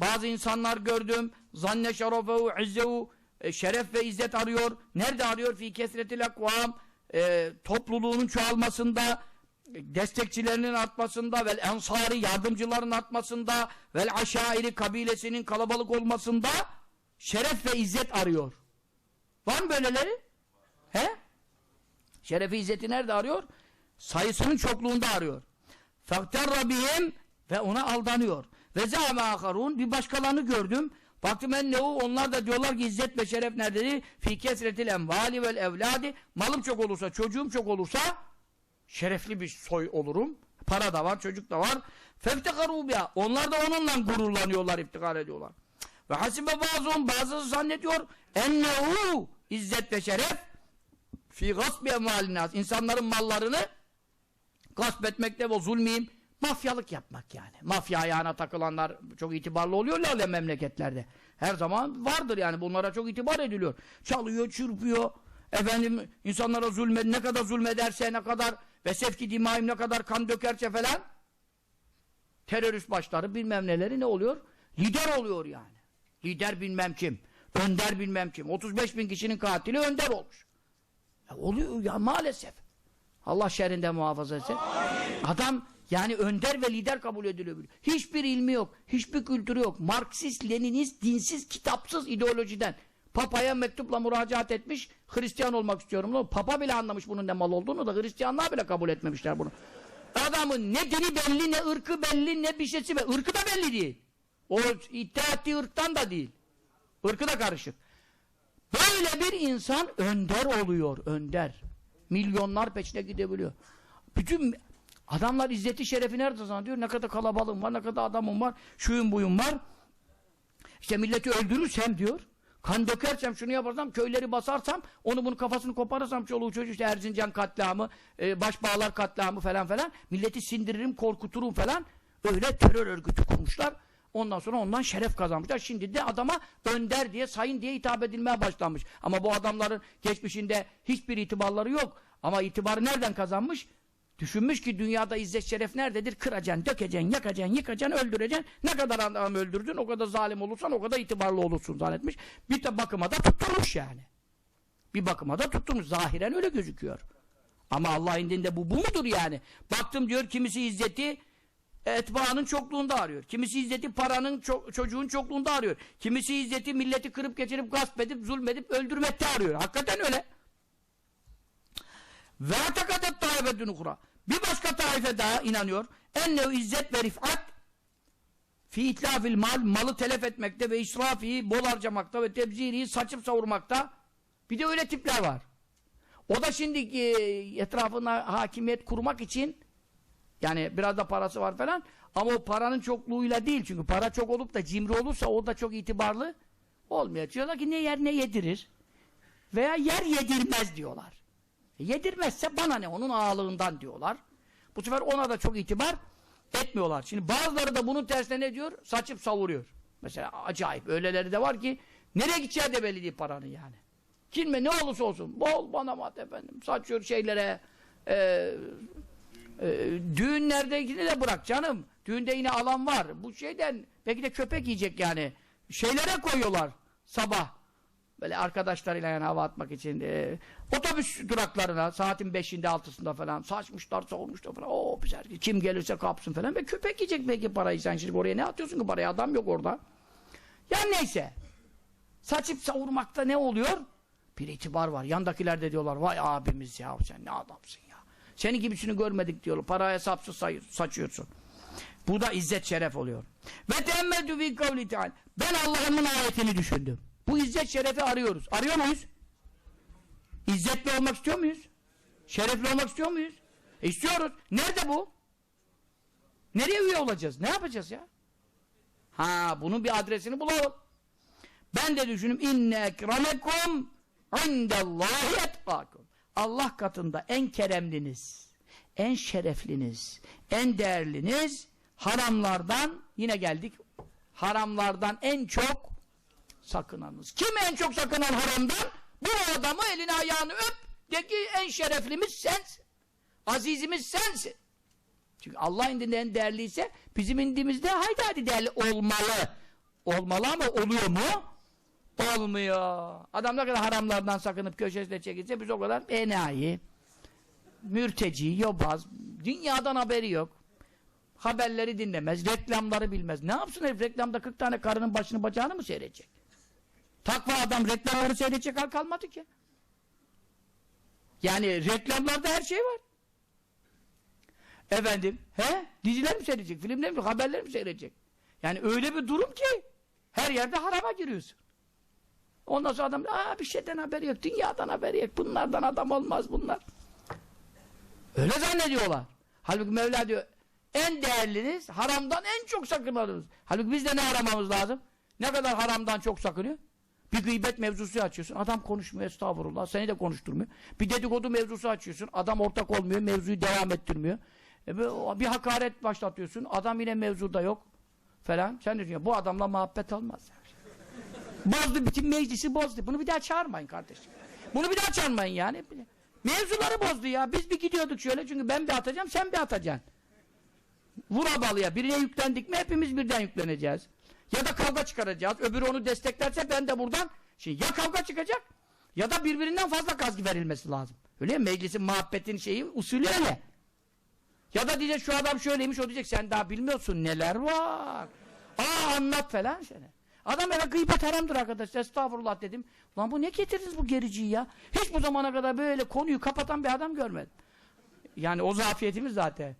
Bazı insanlar gördüm. Zanne şerefehu izzehu e, şeref ve izzet arıyor. Nerede arıyor? Fi kesretil ekvam e, topluluğunun çoğalmasında destekçilerinin artmasında vel ensari yardımcıların artmasında vel aşairi kabilesinin kalabalık olmasında şeref ve izzet arıyor. Var mı böyleleri? He? Şerefi izzeti nerede arıyor? Sayısının çokluğunda arıyor. Fakterra bihim ve ona aldanıyor. Ve zâme âharûn bir başkalarını gördüm. Baktım ennehu onlar da diyorlar ki izzet ve şeref nerededir? Fî kesretil envâli vel evlâdi malım çok olursa, çocuğum çok olursa şerefli bir soy olurum. Para da var, çocuk da var. Feftekarû biha. Onlar da onunla gururlanıyorlar, iftihar ediyorlar. Ve hasibe bazıhum bazısı zannediyor ennehu izzet ve şeref fi gasbi emvalinas insanların mallarını gasp etmekte ve zulmiyim mafyalık yapmak yani. Mafya ayağına takılanlar çok itibarlı oluyorlar ya memleketlerde. Her zaman vardır yani bunlara çok itibar ediliyor. Çalıyor, çırpıyor. Efendim insanlara zulmet ne kadar zulmederse ne kadar ve sefki dimaim ne kadar kan dökerse falan terörist başları bilmem neleri ne oluyor? Lider oluyor yani. Lider bilmem kim. Önder bilmem kim. 35 bin kişinin katili önder olmuş. Ya oluyor ya maalesef. Allah şerrinden muhafaza etsin. Adam yani önder ve lider kabul ediliyor. Hiçbir ilmi yok. Hiçbir kültürü yok. Marksist, Leninist, dinsiz, kitapsız ideolojiden. Papaya mektupla müracaat etmiş. Hristiyan olmak istiyorum. Papa bile anlamış bunun ne mal olduğunu da Hristiyanlar bile kabul etmemişler bunu. Adamın ne dini belli, ne ırkı belli, ne bir şeysi belli. Irkı da belli değil. O iddia ettiği ırktan da değil. Irkı da karışık. Böyle bir insan önder oluyor, önder. Milyonlar peşine gidebiliyor. Bütün adamlar izzeti şerefi nerede zannediyor? Ne kadar kalabalığım var, ne kadar adamım var, şuyum buyum var. İşte milleti öldürürsem diyor, kan dökersem, şunu yaparsam, köyleri basarsam, onu bunun kafasını koparırsam, çoluğu çocuğu işte Erzincan katliamı, e, Başbağlar katliamı falan falan, milleti sindiririm, korkuturum falan. Öyle terör örgütü kurmuşlar. Ondan sonra ondan şeref kazanmışlar. Şimdi de adama önder diye, sayın diye hitap edilmeye başlanmış. Ama bu adamların geçmişinde hiçbir itibarları yok. Ama itibarı nereden kazanmış? Düşünmüş ki dünyada izzet şeref nerededir? Kıracaksın, dökeceksin, yakacaksın, yıkacaksın, öldüreceksin. Ne kadar adam öldürdün, o kadar zalim olursan o kadar itibarlı olursun zannetmiş. Bir de bakıma da tutturmuş yani. Bir bakıma da tutturmuş. Zahiren öyle gözüküyor. Ama Allah indinde bu, bu mudur yani? Baktım diyor kimisi izzeti etbaanın çokluğunda arıyor. Kimisi izzeti paranın, ço çocuğun çokluğunda arıyor. Kimisi izzeti milleti kırıp geçirip, gasp edip, zulmedip, öldürmekte arıyor. Hakikaten öyle. Ve takadet taifetün ukra. Bir başka taife daha inanıyor. Ennev izzet ve fi itlafil mal, malı telef etmekte ve israfi, bol harcamakta ve tebziri, saçıp savurmakta. Bir de öyle tipler var. O da şimdi e, etrafına hakimiyet kurmak için yani biraz da parası var falan ama o paranın çokluğuyla değil çünkü para çok olup da cimri olursa o da çok itibarlı olmuyor. Diyorlar ki ne yer ne yedirir veya yer yedirmez diyorlar. Yedirmezse bana ne onun ağalığından diyorlar. Bu sefer ona da çok itibar etmiyorlar. Şimdi bazıları da bunun tersine ne diyor? Saçıp savuruyor. Mesela acayip öyleleri de var ki nereye gideceği de belli değil paranın yani. Kimle ne olursa olsun bol bana mat efendim saçıyor şeylere e, e, düğünlerdekini de bırak canım. Düğünde yine alan var. Bu şeyden belki de köpek yiyecek yani. Şeylere koyuyorlar sabah. Böyle arkadaşlarıyla yani hava atmak için e, otobüs duraklarına saatin beşinde altısında falan saçmışlar savurmuşlar falan. Oo güzel. Kim gelirse kapsın falan. Ve köpek yiyecek belki parayı sen şimdi oraya ne atıyorsun ki parayı adam yok orada. Ya neyse. Saçıp savurmakta ne oluyor? Bir itibar var. Yandakiler de diyorlar vay abimiz ya sen ne adamsın ya. Senin gibisini görmedik diyorlar. Para hesapsız saçıyorsun. Bu da izzet şeref oluyor. Ve teemmedü bi kavli. Ben Allah'ımın ayetini düşündüm. İzzet şerefi arıyoruz. Arıyor muyuz? İzzetli olmak istiyor muyuz? Şerefli olmak istiyor muyuz? E istiyoruz. Nerede bu? Nereye üye olacağız? Ne yapacağız ya? Ha bunun bir adresini bulalım. Ben de düşünüm inne ekremekum indallahi etkakum. Allah katında en keremliniz, en şerefliniz, en değerliniz haramlardan yine geldik. Haramlardan en çok sakınanız. Kim en çok sakınan haramdan? Bu adamı elini ayağını öp de ki en şereflimiz sensin. Azizimiz sensin. Çünkü Allah indinde en değerliyse bizim indimizde haydi hadi değerli olmalı. olmalı ama oluyor mu? Olmuyor. Adam ne kadar haramlardan sakınıp köşesine çekilse biz o kadar enayi, mürteci, yobaz, dünyadan haberi yok. Haberleri dinlemez, reklamları bilmez. Ne yapsın herif reklamda 40 tane karının başını bacağını mı seyredecek? Takva adam reklamları seyredecek hal kalmadı ki. Yani reklamlarda her şey var. Efendim, he? Diziler mi seyredecek, filmler mi, haberler mi seyredecek? Yani öyle bir durum ki her yerde harama giriyorsun. Ondan sonra adam, aa bir şeyden haberi yok, dünyadan haberi yok, bunlardan adam olmaz bunlar. Öyle zannediyorlar. Halbuki Mevla diyor, en değerliniz, haramdan en çok sakınmalısınız. Halbuki biz de ne aramamız lazım? Ne kadar haramdan çok sakınıyor? Bir gıybet mevzusu açıyorsun, adam konuşmuyor, estağfurullah, seni de konuşturmuyor. Bir dedikodu mevzusu açıyorsun, adam ortak olmuyor, mevzuyu devam ettirmiyor. E bir, hakaret başlatıyorsun, adam yine mevzuda yok falan. Sen diyorsun, bu adamla muhabbet olmaz. Bozdu bütün meclisi bozdu. Bunu bir daha çağırmayın kardeşim. Bunu bir daha çağırmayın yani. Mevzuları bozdu ya. Biz bir gidiyorduk şöyle çünkü ben bir atacağım, sen bir atacaksın. Vura balıya. Birine yüklendik mi hepimiz birden yükleneceğiz. Ya da kavga çıkaracağız. Öbürü onu desteklerse ben de buradan şey ya kavga çıkacak ya da birbirinden fazla kazgı verilmesi lazım. Öyle mi? Meclisin muhabbetin şeyi usulü öyle. Ya da diyecek şu adam şöyleymiş o diyecek sen daha bilmiyorsun neler var. Aa anlat falan şöyle. Adam eve gıybet haramdır arkadaş. Estağfurullah dedim. Lan bu ne getirdiniz bu gericiyi ya? Hiç bu zamana kadar böyle konuyu kapatan bir adam görmedim. Yani o zafiyetimiz zaten.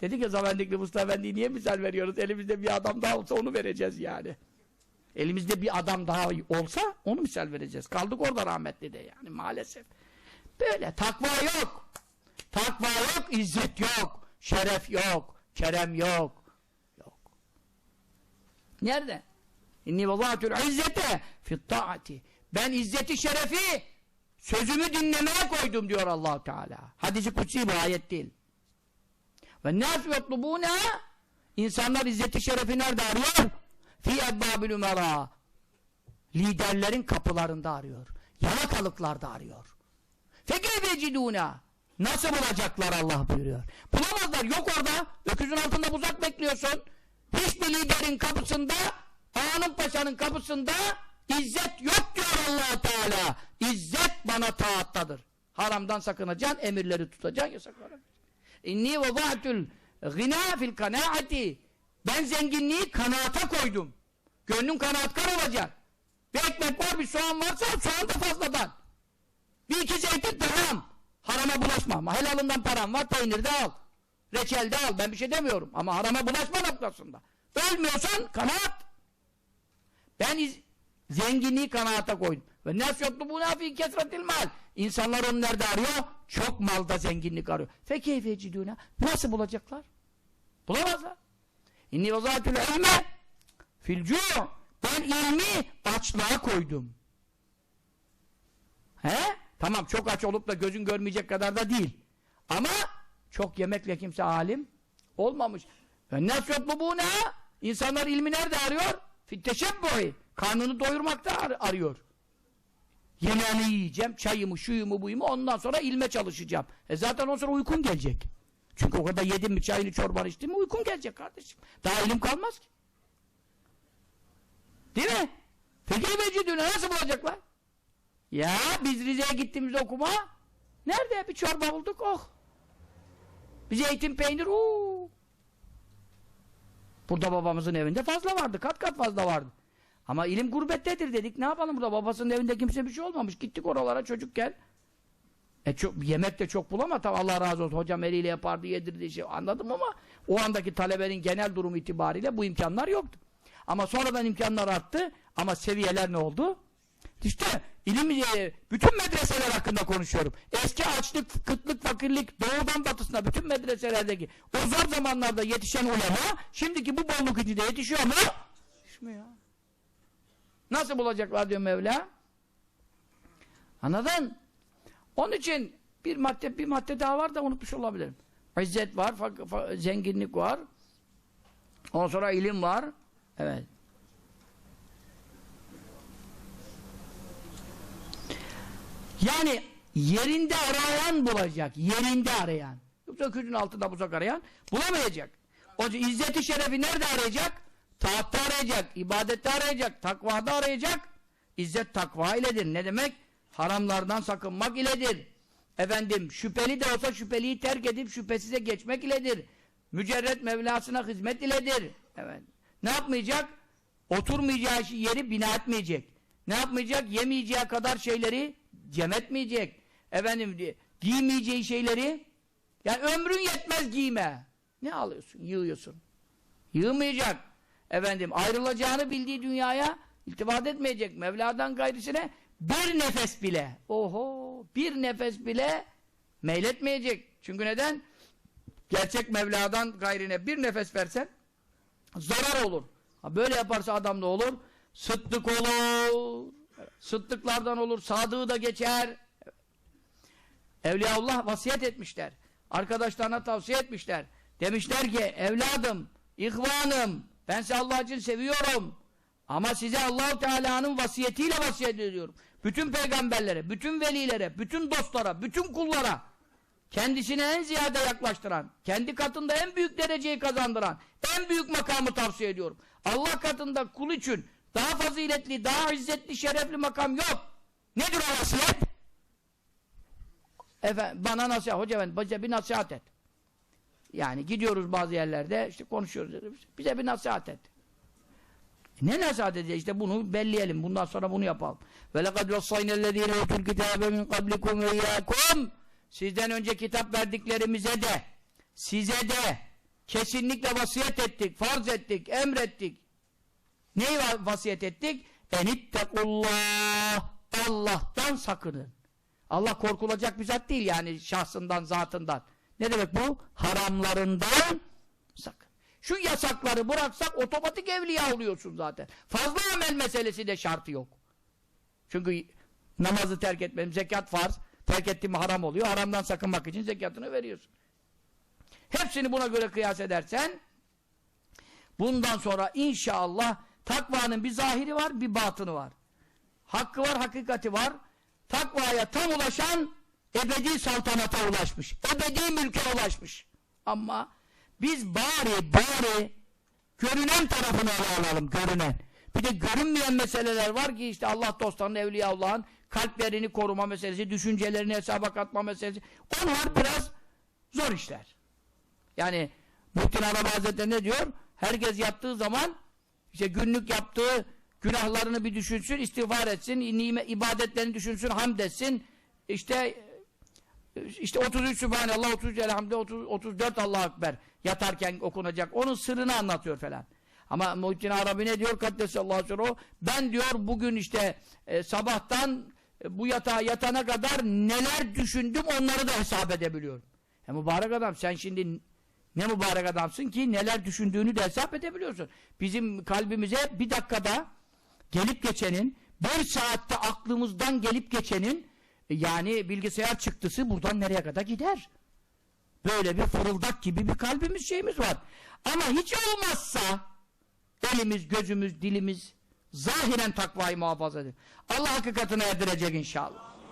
Dedik ya Zavendikli Mustafa Efendi'yi niye misal veriyoruz? Elimizde bir adam daha olsa onu vereceğiz yani. Elimizde bir adam daha olsa onu misal vereceğiz. Kaldık orada rahmetli de yani maalesef. Böyle takva yok. Takva yok, izzet yok. Şeref yok, kerem yok. Yok. Nerede? İnni vazâtül izzete fit taati. Ben izzeti şerefi sözümü dinlemeye koydum diyor allah Teala. Hadis-i kutsi bu ayet değil. Ve nâs yatlubûne İnsanlar izzeti şerefi nerede arıyor? Fi ebbâbil ümerâ Liderlerin kapılarında arıyor. Yalakalıklarda arıyor. Fekeyfecidûne Nasıl bulacaklar Allah buyuruyor. Bulamazlar. Yok orada. Öküzün altında buzak bekliyorsun. Hiçbir liderin kapısında Ağanın paşanın kapısında izzet yok diyor allah Teala. İzzet bana taattadır. Haramdan sakınacaksın, emirleri tutacaksın, yasakları. İnni ve za'tul gina fil kanaati. Ben zenginliği kanaata koydum. Gönlün kanaatkar olacak. Bir ekmek var, bir soğan varsa soğan da fazladan. Bir iki zeytin tamam. Harama bulaşma. Helalından param var, peynir de al. Reçel de al. Ben bir şey demiyorum. Ama harama bulaşma noktasında. Ölmüyorsan kanaat. Ben zenginliği kanaata koydum. Ve nes yoktu bu nafi kesretil. İnsanlar onu nerede arıyor? Çok malda zenginlik arıyor. Fekeyfe cidûne. Nasıl bulacaklar? Bulamazlar. İnni vazâtül ilme fil cu' Ben ilmi açlığa koydum. He? Tamam çok aç olup da gözün görmeyecek kadar da değil. Ama çok yemekle kimse alim olmamış. Ve nes yoktu bu ne? İnsanlar ilmi nerede arıyor? Fitteşebbuhi. Karnını doyurmakta ar arıyor. Yemeğini yiyeceğim, çayımı, şuyumu, buyumu, ondan sonra ilme çalışacağım. E zaten ondan sonra uykun gelecek. Çünkü o kadar yedim mi, çayını, çorbanı içtim mi uykun gelecek kardeşim. Daha ilim kalmaz ki. Değil mi? Peki mecidüne nasıl bulacaklar? Ya biz Rize'ye gittiğimizde okuma nerede bir çorba bulduk oh. Bir zeytin peynir uuu. Burada babamızın evinde fazla vardı. Kat kat fazla vardı. Ama ilim gurbettedir dedik. Ne yapalım burada? Babasının evinde kimse bir şey olmamış. Gittik oralara çocukken. E çok, yemek de çok bulama. Tabi Allah razı olsun. Hocam eliyle yapardı, yedirdi şey. Anladım ama o andaki talebenin genel durumu itibariyle bu imkanlar yoktu. Ama sonradan imkanlar arttı. Ama seviyeler ne oldu? İşte ilim, e, bütün medreseler hakkında konuşuyorum. Eski açlık, kıtlık, fakirlik, doğudan batısına bütün medreselerdeki o zor zamanlarda yetişen ulema, şimdiki bu bolluk içinde yetişiyor mu? Yetişmiyor. Nasıl bulacaklar diyor Mevla? Anladın? Onun için bir madde bir madde daha var da unutmuş olabilirim. İzzet var, zenginlik var. Ondan sonra ilim var. Evet. Yani yerinde arayan bulacak. Yerinde arayan. Yoksa öküzün altında buzak arayan bulamayacak. O izzeti şerefi nerede arayacak? Taatta arayacak, ibadette arayacak, takvada arayacak. İzzet takva iledir. Ne demek? Haramlardan sakınmak iledir. Efendim şüpheli de olsa şüpheliyi terk edip şüphesize geçmek iledir. Mücerret Mevlasına hizmet iledir. Evet. Ne yapmayacak? Oturmayacağı yeri bina etmeyecek. Ne yapmayacak? Yemeyeceği kadar şeyleri cem etmeyecek. Efendim giymeyeceği şeyleri yani ömrün yetmez giyme. Ne alıyorsun? Yığıyorsun. Yığmayacak. Efendim ayrılacağını bildiği dünyaya iltifat etmeyecek. Mevla'dan gayrısine bir nefes bile oho bir nefes bile meyletmeyecek. Çünkü neden? Gerçek Mevla'dan gayrine bir nefes versen zarar olur. Ha böyle yaparsa adam ne olur? Sıddık olur. Sıddıklardan olur. Sadığı da geçer. Evliyaullah vasiyet etmişler. Arkadaşlarına tavsiye etmişler. Demişler ki evladım, ihvanım ben sizi Allah için seviyorum. Ama size Allahu Teala'nın vasiyetiyle vasiyet ediyorum. Bütün peygamberlere, bütün velilere, bütün dostlara, bütün kullara kendisine en ziyade yaklaştıran, kendi katında en büyük dereceyi kazandıran, en büyük makamı tavsiye ediyorum. Allah katında kul için daha faziletli, daha izzetli, şerefli makam yok. Nedir o vasiyet? Efendim, bana nasihat, hoca efendi, bize bir nasihat et. Yani gidiyoruz bazı yerlerde, işte konuşuyoruz, bize bir nasihat et. Ne nasihat edeceğiz? İşte bunu belleyelim, bundan sonra bunu yapalım. Ve lekad vassayne'llezîne utul kitâbe min kablikum ve Sizden önce kitap verdiklerimize de, size de kesinlikle vasiyet ettik, farz ettik, emrettik. Neyi vasiyet ettik? Enittekullah Allah'tan sakının. Allah korkulacak bir zat değil yani şahsından, zatından. Ne demek bu? Haramlarından sakın. Şu yasakları bıraksak otomatik evliya oluyorsun zaten. Fazla amel meselesi de şartı yok. Çünkü namazı terk etmem, zekat farz, terk ettiğim haram oluyor. Haramdan sakınmak için zekatını veriyorsun. Hepsini buna göre kıyas edersen bundan sonra inşallah takvanın bir zahiri var, bir batını var. Hakkı var, hakikati var. Takvaya tam ulaşan ebedi saltanata ulaşmış. Ebedi mülke ulaşmış. Ama biz bari bari görünen tarafını ele alalım, görünen. Bir de görünmeyen meseleler var ki işte Allah dostlarının, Evliya Allah'ın kalplerini koruma meselesi, düşüncelerini hesaba katma meselesi. Onlar biraz zor işler. Yani Muhittin Arabi Hazretleri ne diyor? Herkes yattığı zaman işte günlük yaptığı günahlarını bir düşünsün, istiğfar etsin, ibadetlerini düşünsün, hamd etsin. İşte işte 33 Sübhanallah, 33 Elhamdülillah, 30, 34 Allahu Ekber yatarken okunacak. Onun sırrını anlatıyor falan. Ama Muhittin Arabi ne diyor? Kaddesallahu aleyhi Ben diyor bugün işte e, sabahtan e, bu yatağa yatana kadar neler düşündüm onları da hesap edebiliyorum. Ya mübarek adam sen şimdi ne mübarek adamsın ki neler düşündüğünü de hesap edebiliyorsun. Bizim kalbimize bir dakikada gelip geçenin, bir saatte aklımızdan gelip geçenin e, yani bilgisayar çıktısı buradan nereye kadar gider? Böyle bir fırıldak gibi bir kalbimiz şeyimiz var. Ama hiç olmazsa elimiz, gözümüz, dilimiz zahiren takvayı muhafaza edin. Allah hakikatine erdirecek inşallah.